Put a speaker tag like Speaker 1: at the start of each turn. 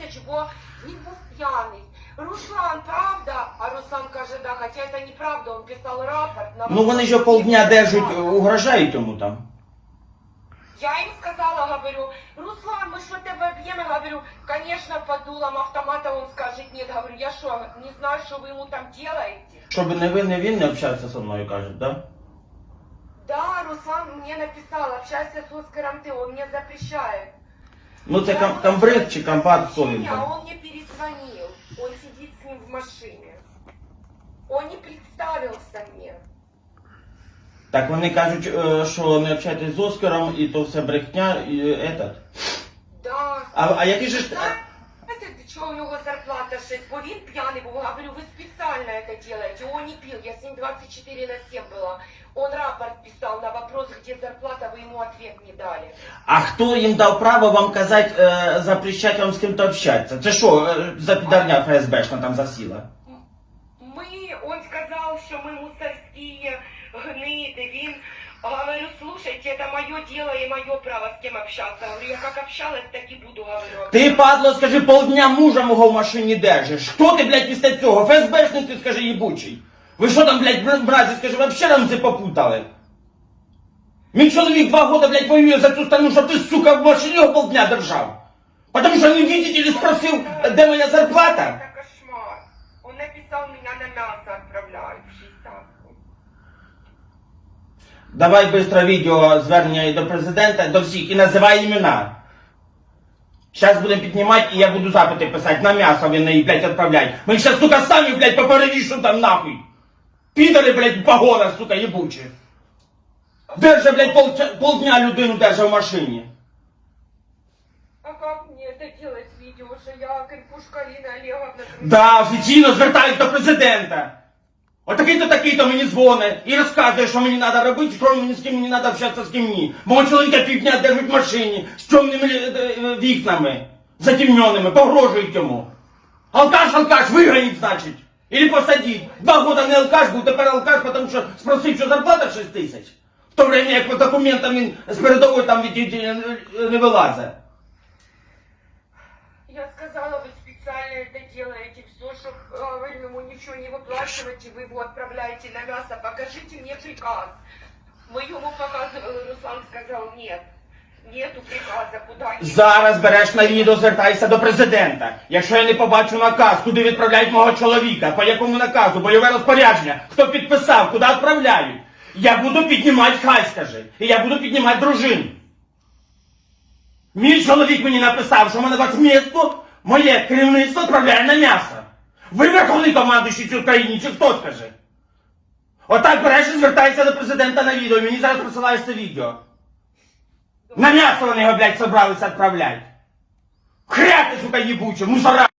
Speaker 1: тисяч, бо він був п'яний. Руслан, правда? А Руслан каже, да, хотя это неправда, он писал рапорт. на
Speaker 2: Ну вони ж
Speaker 1: вопрос,
Speaker 2: полдня
Speaker 1: нет,
Speaker 2: держать,
Speaker 1: неправда.
Speaker 2: угрожають йому там.
Speaker 1: Я им сказала, говорю, Руслан, мы что тебя бьем? Я говорю, конечно, под дулом автомата он скажет нет. Говорю, я что, не знаю, что вы ему там делаете?
Speaker 2: Щоб не ви, не він не общався зі мною, кажуть, да?
Speaker 1: Да, Руслан мне написал, общайся с Оскаром ты, он мне запрещает.
Speaker 2: Ну це
Speaker 1: Я
Speaker 2: кам,
Speaker 1: ему
Speaker 2: камбрид
Speaker 1: написала
Speaker 2: чи кампат, хто він
Speaker 1: сообщение, А
Speaker 2: там.
Speaker 1: он мне перезвонил. Он сидит с ним в машине. Он не представился мне.
Speaker 2: Так вони кажуть, е, що не общаєтесь з Оскаром, і то все брехня, і е, этот.
Speaker 1: Да.
Speaker 2: А, а який же ж...
Speaker 1: Знаете, что у него зарплата 6? Бо він пьяный был. Говорю, вы специально это делаете. Он не пил, я с ним 24 на 7 была. Он рапорт писал на вопрос, где зарплата, вы ему ответ не дали.
Speaker 2: А хто їм дав право вам казати, е, запрещати вам з ким-то общатися? Це що, е, за підарня ФСБшна там засіла?
Speaker 1: Мы, он сказал, что мы мусорские гниды. Він, говорю, слушайте, это мое дело и мое право с кем общаться. Говорю, я как общалась, так и буду, говорю.
Speaker 2: Ти, падло, скажи, полдня мужа мого в машині держиш. Хто ти, блядь, після цього? ФСБшник ти, скажи, їбучий. Ви що там, блядь, бр- бразі, скажи, вообще там все попутали? Мій чоловік два года, блядь, воює за цю страну, щоб ти, сука, в машині його полдня держав. Потому що не видите или спросив, де моя зарплата?
Speaker 1: Это кошмар. Он написал, меня на мясо отправляют в 60.
Speaker 2: Давай быстро відео звернення і до президента, до всіх, і називай імена. Зараз будемо піднімати, і я буду запити писати на м'ясо, він її, блядь, відправляй. Ми зараз, сука, самі, блядь, поперевішу там нахуй. Підари, блядь, погона, сука, єбучі. Держа, блядь, пол, полдня людину держа в машині.
Speaker 1: А как мне это делать видео, что я крепушка Алина Олеговна?
Speaker 2: Да, офіційно звертаюсь до президента. Отакий-то такий-то мені дзвонить і розказує, що мені треба робити, що мені з ким мені треба общатися, з ким ні. Мого чоловіка півдня держать в машині з чорними е, е, вікнами, затемненими, погрожують йому. Алкаш, алкаш, вигоніть, значить. Или посадіть. Два года не алкаш був, тепер алкаш, тому що спросив, що зарплата 6 тисяч В то время, як по документам він з передової там від, від- е, не вилазить.
Speaker 1: Я сказала, вы специально это делаете, все, чтобы, говорю, ему ничего не выплачивать, и вы его отправляете на мясо. Покажите мне приказ. Мы ему показывали, Руслан сказал, нет. Нету приказа, куда не...
Speaker 2: Зараз береш на відео, звертайся до президента. Якщо я не побачу наказ, куди відправляють мого чоловіка, по якому наказу, бойове розпорядження, хто підписав, куди відправляють, я буду піднімати, хай скажи. І я буду піднімати дружину. Мій чоловік мені написав, що мене в отмістку моє керівництво відправляє на м'ясо. Ви верховний командуючий в Україні, чи хто скаже? Отак береш і звертайся до президента на відео, мені зараз присилаєш це відео. На м'ясо вони його, блядь, собралися відправляти. Хряти, сука, їбуче, мусора.